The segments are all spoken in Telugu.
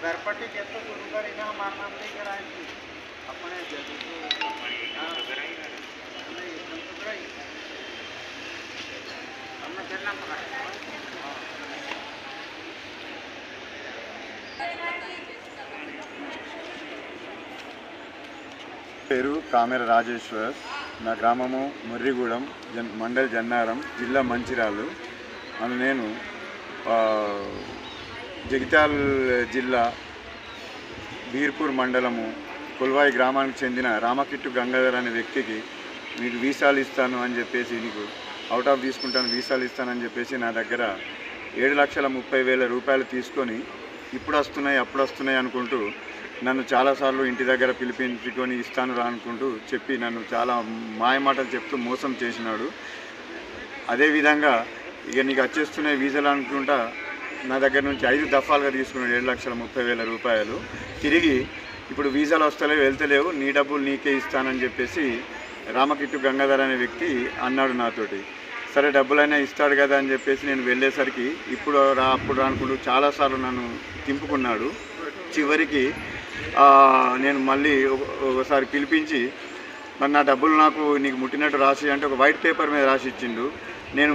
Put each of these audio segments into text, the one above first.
घर पट्टी कैसे शुरू करी ना मारना नहीं कराए थी अपने जैसे तो हाँ, नहीं, एकदम तो कराई। हमने चलना पकड़ा हाँ పేరు కామెర రాజేశ్వర్ నా గ్రామము ముర్రిగూడెం జన్ మండల్ జన్నారం జిల్లా మంచిర్యాలు అని నేను ఆ, జగిత్యాల జిల్లా బీర్పూర్ మండలము కుల్వాయి గ్రామానికి చెందిన రామకిట్టు గంగాధర్ అనే వ్యక్తికి నీకు వీసాలు ఇస్తాను అని చెప్పేసి నీకు అవుట్ ఆఫ్ తీసుకుంటాను వీసాలు ఇస్తానని చెప్పేసి నా దగ్గర ఏడు లక్షల ముప్పై వేల రూపాయలు తీసుకొని ఇప్పుడు వస్తున్నాయి అప్పుడు వస్తున్నాయి అనుకుంటూ నన్ను చాలాసార్లు ఇంటి దగ్గర పిలిపించుకొని ఇస్తాను రా అనుకుంటూ చెప్పి నన్ను చాలా మాయమాటలు చెప్తూ మోసం చేసినాడు. అదేవిధంగా ఇక నీకు వచ్చేస్తున్నాయి వీసాలు అనుకుంటా నా దగ్గర నుంచి ఐదు దఫాలుగా తీసుకున్నాడు. ఏడు లక్షల ముప్పై వేల రూపాయలు. తిరిగి ఇప్పుడు వీసాలు వస్తలేవు వెళ్తలేవు నీ డబ్బులు నీకే ఇస్తానని చెప్పేసి రామకిట్టు గంగాధర్ అనే వ్యక్తి అన్నాడు నాతోటి. సరే డబ్బులైనా ఇస్తాడు కదా అని చెప్పేసి నేను వెళ్ళేసరికి ఇప్పుడు రా అప్పుడు రా అనుకుంటూ చాలాసార్లు నన్ను తింపుకున్నాడు. చివరికి నేను మళ్ళీ ఒకసారి పిలిపించి మరి నా డబ్బులు నాకు నీకు ముట్టినట్టు రాసి అంటే ఒక వైట్ పేపర్ మీద రాసి ఇచ్చిండు. నేను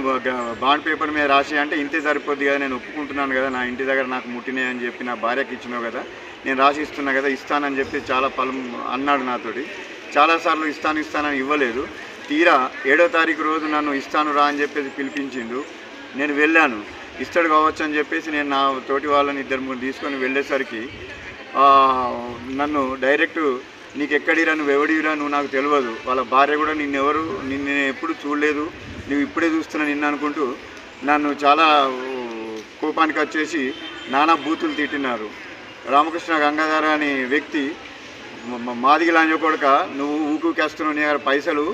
బాండ్ పేపర్ మీద రాసి అంటే ఇంతే సరిపోద్ది కదా నేను ఒప్పుకుంటున్నాను కదా నా ఇంటి దగ్గర నాకు ముట్టినాయి అని చెప్పి నా భార్యకి ఇచ్చినావు కదా నేను రాసి ఇస్తున్నా కదా ఇస్తానని చెప్పి చాలా పలం అన్నాడు నాతోటి. చాలాసార్లు ఇస్తాను ఇస్తానని ఇవ్వలేదు. తీరా ఏడో తారీఖు రోజు నన్ను ఇస్తాను రా అని చెప్పేసి పిలిపించిండు. నేను వెళ్ళాను. ఇస్తాడు కావచ్చు అని చెప్పేసి నేను నా తోటి వాళ్ళని ఇద్దరు ముగ్గురు తీసుకొని వెళ్ళేసరికి నన్ను డైరెక్ట్ నీకు ఎక్కడిరా నువ్వు ఎవడిరా నువ్వు నాకు తెలియదు వాళ్ళ భార్య కూడా నిన్నెవరు నిన్ను నేను ఎప్పుడు చూడలేదు. నువ్వు ఇప్పుడే చూస్తున్నా నిన్ను అనుకుంటూ నన్ను చాలా కోపానికి వచ్చేసి నానా బూతులు తిట్టినారు. రామకృష్ణ గంగాధర అనే వ్యక్తి మాదిగిలా అని మాదిగి కొడక నువ్వు ఊకుకేస్తున్నావు నీ దగ్గర పైసలు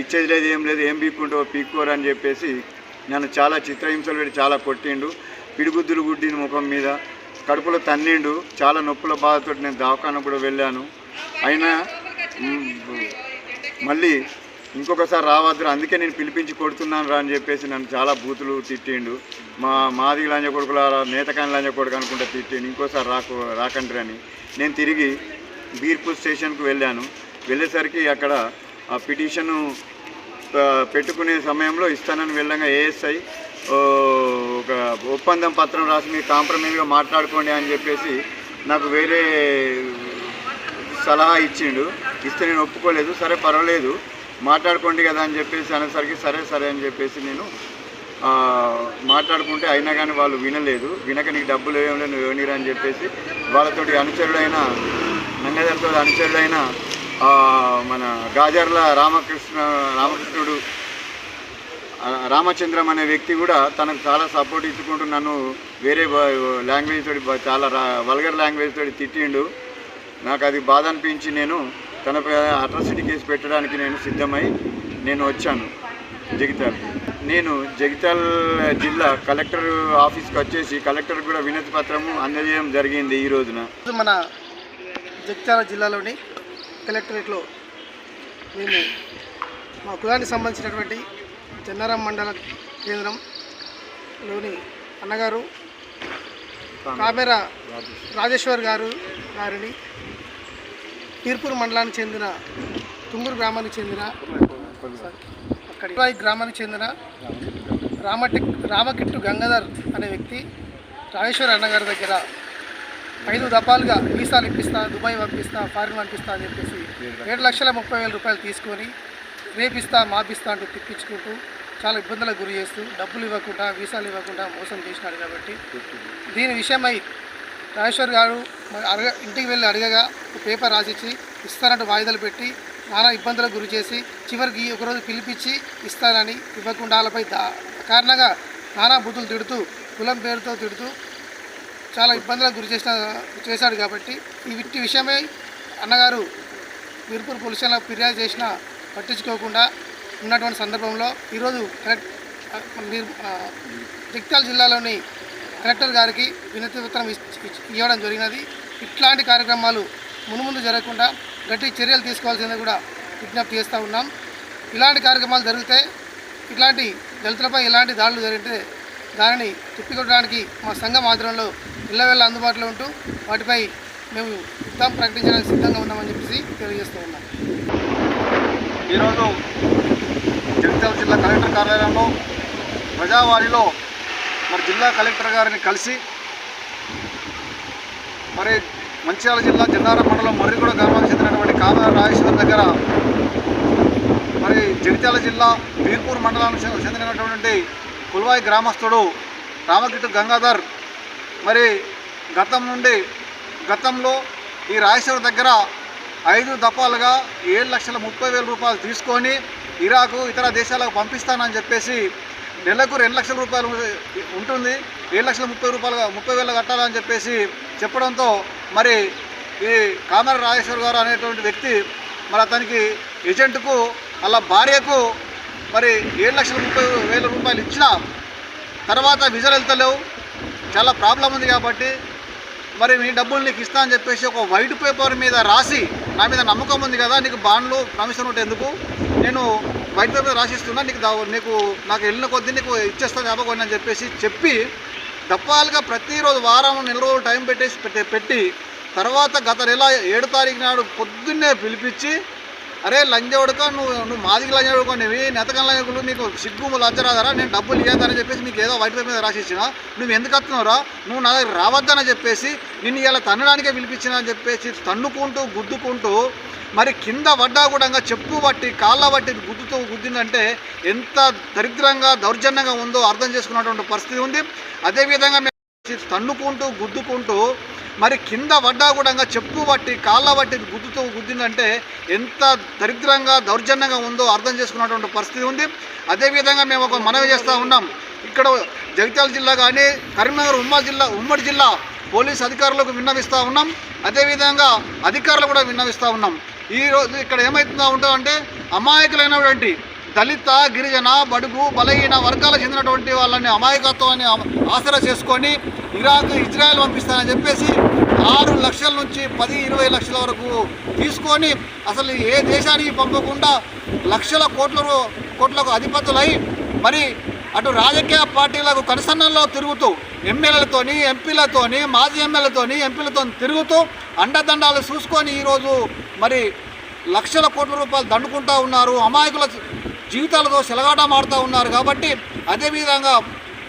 ఇచ్చేది లేదు ఏం లేదు ఏం పీక్కుంటావు పీక్కోరు అని చెప్పేసి నన్ను చాలా చిత్రహింసలు పెట్టి చాలా కొట్టిండు. పిడిగుద్దులు గుడ్డింది ముఖం మీద కడుపులో తన్నిండు చాలా నొప్పుల బాధతో నేను దవాఖాన కూడా వెళ్ళాను. అయినా మళ్ళీ ఇంకొకసారి రావద్దు అందుకే నేను పిలిపించి కొడుతున్నాను రా అని చెప్పేసి నన్ను చాలా బూతులు తిట్టిండు. మా మాది లాంజ కొడుకుల నేతకాని లాంజ కొడుకు అనుకుంటే తిట్టిండు. ఇంకోసారి రాకు రాకండ్రి అని. నేను తిరిగి బీర్పూర్ స్టేషన్కు వెళ్ళాను. వెళ్ళేసరికి అక్కడ ఆ పిటిషను పెట్టుకునే సమయంలో ఇస్తానని వెళ్ళంగా ఏఎస్ఐ ఒక ఒప్పందం పత్రం రాసి మీరు కాంప్రమైజ్గా మాట్లాడుకోండి అని చెప్పేసి నాకు వేరే సలహా ఇచ్చిండు. ఇస్తే నేను ఒప్పుకోలేదు. సరే పర్వాలేదు. మాట్లాడుకోండి కదా అని చెప్పేసి అనేసరికి సరే సరే అని చెప్పేసి నేను మాట్లాడుకుంటే అయినా కానీ వాళ్ళు వినలేదు. వినక నీకు డబ్బులు ఏమలే నువ్వు ఇవ్వనీరా అని చెప్పేసి వాళ్ళతోటి అనుచరుడైన నంగదర్తో అనుచరుడైన మన గాజర్ల రామకృష్ణ రామకృష్ణుడు రామచంద్రం అనే వ్యక్తి కూడా తనకు చాలా సపోర్ట్ ఇచ్చుకుంటూ నన్ను వేరే లాంగ్వేజ్ తోటి చాలా వల్గర్ లాంగ్వేజ్ తోటి తిట్టిండు. నాకు అది బాధ అనిపించి నేను తనపై అట్రాసిటీ కేసు పెట్టడానికి నేను సిద్ధమై నేను వచ్చాను జగిత్యాల. నేను జగిత్యాల జిల్లా కలెక్టర్ ఆఫీస్కి వచ్చేసి కలెక్టర్ కూడా వినతి పత్రము అందజేయడం జరిగింది ఈ రోజున. మన జగిత్యాల జిల్లాలోని కలెక్టరేట్లో మేము మా కులానికి సంబంధించినటువంటి చెన్నారం మండల కేంద్రంలోని అన్నగారు కామెర రాజేశ్వర్ గారు గారిని పీర్పూర్ మండలానికి చెందిన తుంగూరు గ్రామానికి చెందిన అక్కడి గ్రామానికి చెందిన రామటి రామకిట్టు గంగాధర్ అనే వ్యక్తి రాజేశ్వర్ అన్నగారి దగ్గర ఐదు దఫాలుగా వీసాలు ఇప్పిస్తా దుబాయ్ పంపిస్తా ఫారిన్ పంపిస్తా అని చెప్పేసి ఏడు లక్షల ముప్పై వేల రూపాయలు తీసుకొని రేపిస్తా మాపిస్తా అంటూ తిప్పించుకుంటూ చాలా ఇబ్బందులకు గురి చేస్తూ డబ్బులు ఇవ్వకుండా వీసాలు ఇవ్వకుండా మోసం చేసినాడు కాబట్టి దీని విషయమై రాజేశ్వర్ గారు అడగ ఇంటికి వెళ్ళి అడగగా ఒక పేపర్ రాసిచ్చి ఇస్తానంటూ వాయిదాలు పెట్టి నానా ఇబ్బందులకు గురి చేసి చివరికి ఒకరోజు పిలిపించి ఇస్తానని ఇవ్వకుండా వాళ్ళపై దా కారణంగా నానా బుద్ధులు తిడుతూ కులం పేరుతో తిడుతూ చాలా ఇబ్బందులకు గురి చేసిన చేశాడు కాబట్టి ఈ విట్టి విషయమై అన్నగారు వీర్పూర్ పోలీస్ స్టేషన్లో ఫిర్యాదు చేసినా పట్టించుకోకుండా ఉన్నటువంటి సందర్భంలో ఈరోజు కరెక్ట్ మీరు- ఆ, జగిత్యాల జిల్లాలోని కలెక్టర్ గారికి వినతి ఉత్తరం ఇవ్వడం జరిగినది. ఇట్లాంటి కార్యక్రమాలు మునుముందు జరగకుండా గట్టి చర్యలు తీసుకోవాల్సింది కూడా విజ్ఞప్తి చేస్తూ ఉన్నాం. ఇలాంటి కార్యక్రమాలు జరిగితే ఇట్లాంటి దళితులపై ఇలాంటి దాడులు జరిగితే దానిని తిప్పికొట్టడానికి మా సంఘం ఆధ్వర్యంలో ఇళ్ళవేళ్ళ అందుబాటులో ఉంటూ వాటిపై మేము యుద్ధం ప్రకటించడానికి సిద్ధంగా ఉన్నామని చెప్పేసి తెలియజేస్తూ ఉన్నాం. ఈరోజు జగిత్యాల జిల్లా కలెక్టర్ కార్యాలయంలో ప్రజావాణిలో మరి జిల్లా కలెక్టర్ గారిని కలిసి మరి మంచిర్యాల జిల్లా జన్నారం మండలం మర్రిగూడ గ్రామానికి చెందినటువంటి కామర రాజేశ్వరం దగ్గర మరి జగిత్యాల జిల్లా బీర్పూర్ మండలానికి చెందినటువంటి కుల్వాయి గ్రామస్తుడు రామకిట్టు గంగాధర్. మరి గతం నుండి గతంలో ఈ రాజేశ్వరం దగ్గర ఐదు దఫాలుగా ఏడు లక్షల ముప్పై వేల రూపాయలు తీసుకొని ఇరాకు ఇతర దేశాలకు పంపిస్తానని చెప్పేసి నెలకు రెండు లక్షల రూపాయలు ఉంటుంది. ఏడు లక్షల ముప్పై రూపాయలు ముప్పై వేలు కట్టాలని చెప్పేసి చెప్పడంతో మరి ఈ కామర రాజేశ్వర్ గారు అనేటువంటి వ్యక్తి మరి అతనికి ఏజెంట్కు అలా భార్యకు మరి ఏడు లక్షల ముప్పై వేల రూపాయలు ఇచ్చిన తర్వాత విజలు వెళ్తలేవు. చాలా ప్రాబ్లం ఉంది కాబట్టి మరి నీ డబ్బులు నీకు ఇస్తా అని చెప్పేసి ఒక వైట్ పేపర్ మీద రాసి నా మీద నమ్మకం ఉంది కదా నీకు బాండ్లు కమిషన్ ఉంటే ఎందుకు? నేను వైట్ పేపర్ రాసిస్తున్నా నీకు నీకు నాకు వెళ్ళిన కొద్దీ నీకు ఇచ్చేస్తాను జ్ఞాపకం అని చెప్పేసి చెప్పి దప్పాలుగా ప్రతిరోజు వారం నెల రోజులు టైం పెట్టేసి పెట్టి పెట్టి తర్వాత గత నెల ఏడు తారీఖు నాడు పొద్దున్నే పిలిపించి అరే లంజవడుక నువ్వు నువ్వు మాదికి లంజ నీవి నెతకం లంజకులు నీకు సిగ్గు లంచరాదరా నేను డబ్బులు ఇవ్వదని చెప్పేసి నీకు ఏదో వైట్ మీద రాసిచ్చిన నువ్వు ఎందుకు వస్తున్నావురా నువ్వు నా దగ్గర రావద్దని చెప్పేసి నిన్ను ఇలా తన్నడానికే పిలిపించిన అని చెప్పేసి తన్నుకుంటూ గుద్దుకుంటూ మరి కింద పడ్డా కూడా చెప్పు బట్టి కాళ్ళ బట్టి గుద్దుతూ గుద్దిందంటే ఎంత దరిద్రంగా దౌర్జన్యంగా ఉందో అర్థం చేసుకున్నటువంటి పరిస్థితి ఉంది. అదేవిధంగా మేము తన్నుకుంటూ గుద్దుకుంటూ మరి కింద పడ్డా కూడా చెప్పు బట్టి కాళ్ళ బట్టి గుద్దుతూ గుద్దిందంటే ఎంత దరిద్రంగా దౌర్జన్యంగా ఉందో అర్థం చేసుకున్నటువంటి పరిస్థితి ఉంది. అదేవిధంగా మేము ఒక మనవి చేస్తూ ఉన్నాం. ఇక్కడ జగిత్యాల జిల్లా కానీ కరీంనగర్ ఉమ్మడి జిల్లా ఉమ్మడి జిల్లా పోలీస్ అధికారులకు విన్నవిస్తూ ఉన్నాం. అదేవిధంగా అధికారులు కూడా విన్నవిస్తూ ఉన్నాం. ఈ రోజు ఇక్కడ ఏమవుతుందా ఉంటుందంటే అమాయకులైనటువంటి దళిత గిరిజన బడుగు బలహీన వర్గాలకు చెందినటువంటి వాళ్ళని అమాయకత్వాన్ని ఆసరా చేసుకొని ఇరాక్ ఇజ్రాయెల్ పంపిస్తానని చెప్పేసి ఆరు లక్షల నుంచి పది ఇరవై లక్షల వరకు తీసుకొని అసలు ఏ దేశానికి పంపకుండా లక్షల కోట్ల కోట్లకు అధిపతులై మరి అటు రాజకీయ పార్టీలకు కనుసన్నల్లో తిరుగుతూ ఎమ్మెల్యేలతోని ఎంపీలతోని మాజీ ఎమ్మెల్యేలతోని ఎంపీలతో తిరుగుతూ అండదండాలు చూసుకొని ఈరోజు మరి లక్షల కోట్ల రూపాయలు దండుకుంటా ఉన్నారు. అమాయకుల జీవితాలతో సెలగాట మాడుతూ ఉన్నారు కాబట్టి అదేవిధంగా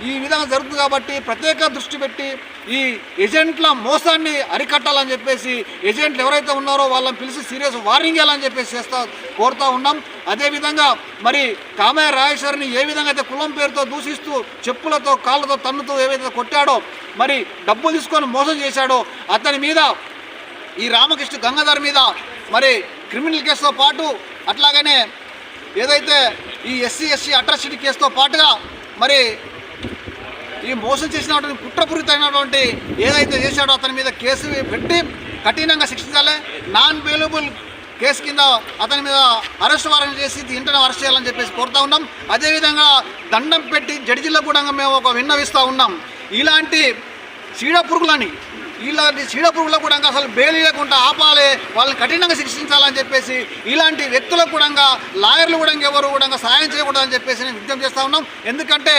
ఈ విధంగా జరుగుతుంది కాబట్టి ప్రత్యేక దృష్టి పెట్టి ఈ ఏజెంట్ల మోసాన్ని అరికట్టాలని చెప్పేసి ఏజెంట్లు ఎవరైతే ఉన్నారో వాళ్ళని పిలిచి సీరియస్ వార్నింగ్ ఇవ్వాలని చెప్పేసి చేస్తా కోరుతూ ఉన్నాం. అదేవిధంగా మరి కామయ్య రాజేశ్వరిని ఏ విధంగా అయితే కులం పేరుతో దూషిస్తూ చెప్పులతో కాళ్ళతో తన్నుతో ఏవైతే కొట్టాడో మరి డబ్బులు తీసుకొని మోసం చేశాడో అతని మీద ఈ రామకృష్ణ గంగాధర్ మీద మరి క్రిమినల్ కేసుతో పాటు అట్లాగనే ఏదైతే ఈ ఎస్సీ ఎస్సీ అట్రాసిటీ కేసుతో పాటుగా మరి ఈ మోసం చేసినటువంటి కుట్రపూరితమైనటువంటి ఏదైతే చేశాడో అతని మీద కేసు పెట్టి కఠినంగా శిక్షించాలి. నాన్ వేలబుల్ కేసు కింద అతని మీద అరెస్ట్ వారెంట్ చేసి ఇంటనే అరెస్ట్ చేయాలని చెప్పేసి కోరుతా ఉన్నాం. అదేవిధంగా దండం పెట్టి జడ్జిలకు కూడా మేము ఒక విన్నవిస్తూ ఉన్నాం. ఇలాంటి చీడ పురుగులని ఇలాంటి చీడ పురుగులకు కూడా అసలు బెయిల్ లేకుండా ఆపాలి వాళ్ళని కఠినంగా శిక్షించాలని చెప్పేసి ఇలాంటి వ్యక్తులకు కూడా లాయర్లు కూడా ఎవరు కూడా సాయం చేయకూడదని చెప్పేసి నేను విజ్ఞప్తి చేస్తూ ఉన్నాం. ఎందుకంటే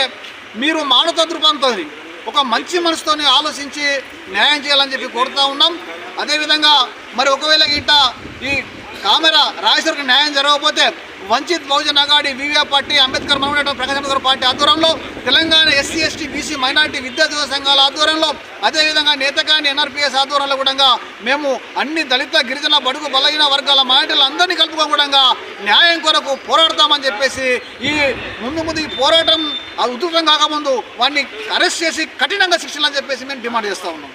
మీరు మానవ ఒక మంచి మనసుతోని ఆలోచించి న్యాయం చేయాలని చెప్పి కోరుతూ ఉన్నాం. అదేవిధంగా మరి ఒకవేళ గిట్ట ఈ కామెరా రాజేశ్వరికి న్యాయం జరగకపోతే వంచిత్ బహుజన్ అగాడి వివిఆ పార్టీ అంబేద్కర్ మనమనేటువంటి ప్రకాశ్ అంబేద్కర్ పార్టీ ఆధ్వర్యంలో Telangana SC ST BC minority విద్యార్థుల సంఘాల ఆధ్వర్యంలో అదేవిధంగా నేతకాని ఎన్ఆర్పిఎస్ ఆధ్వర్యంలో కూడా మేము అన్ని దళిత గిరిజన బడుగు బలహీన వర్గాల మాటలు అందరినీ కలుపుకొని కూడా న్యాయం కొరకు పోరాడతామని చెప్పేసి ఈ ముందు ముందు ఈ పోరాటం ఉధృతం కాకముందు వాడిని అరెస్ట్ చేసి కఠినంగా శిక్షలని చెప్పేసి మేము డిమాండ్ చేస్తూ ఉన్నాం.